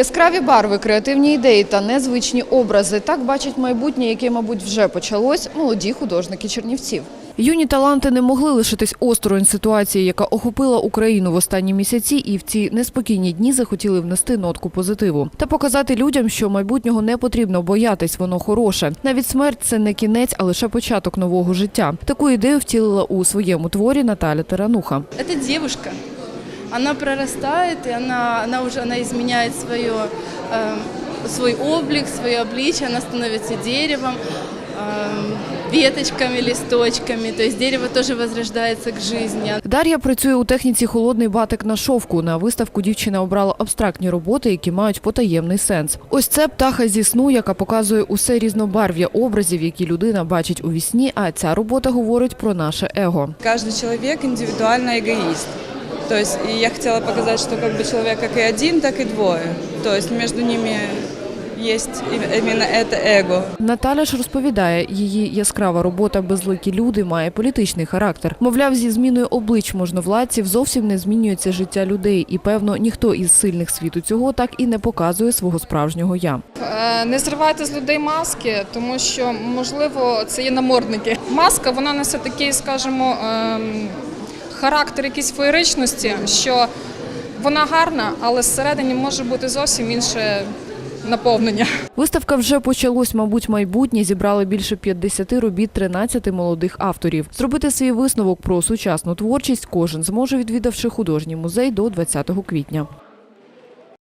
Яскраві барви, креативні ідеї та незвичні образи так бачать майбутнє, яке, мабуть, вже почалось молоді художники Чернівців. Юні таланти не могли лишитись осторонь ситуації, яка охопила Україну в останні місяці, і в ці неспокійні дні захотіли внести нотку позитиву та показати людям, що майбутнього не потрібно боятись, воно хороше. Навіть смерть це не кінець, а лише початок нового життя. Таку ідею втілила у своєму творі Наталя Тарануха. Это девушка Она прорастает, и она, она уже она изменяет свое, э, свой облик, свое обличие, она становится деревом, э, веточками, листочками. То есть дерево тоже возрождается к жизни. Дар'я працює у техніці холодний батик на шовку. На виставку дівчина обрала абстрактні роботи, які мають потаємний сенс. Ось це птаха зі сну, яка показує усе різнобарв'я образів, які людина бачить у вісні. А ця робота говорить про наше его. Каждый человек индивидуально эгоист. То есть и я хотела показать, что как бы человек как и один, так и двое. То есть между ними есть и- именно это эго. Наталя ж розповідає, її яскрава робота Безликі люди має політичний характер. Мовляв, зі зміною облич можновладців зовсім не змінюється життя людей, і певно, ніхто із сильних світу цього так і не показує свого справжнього я. Е, Не зривайте з людей маски, тому що можливо це є намордники. Маска вона несе такий, скажімо, ем, характер якісь феєричності, що вона гарна, але зсередині може бути зовсім інше наповнення. Виставка вже почалось, мабуть, майбутнє. Зібрали більше 50 робіт 13 молодих авторів. Зробити свій висновок про сучасну творчість кожен зможе, відвідавши художній музей до 20 квітня.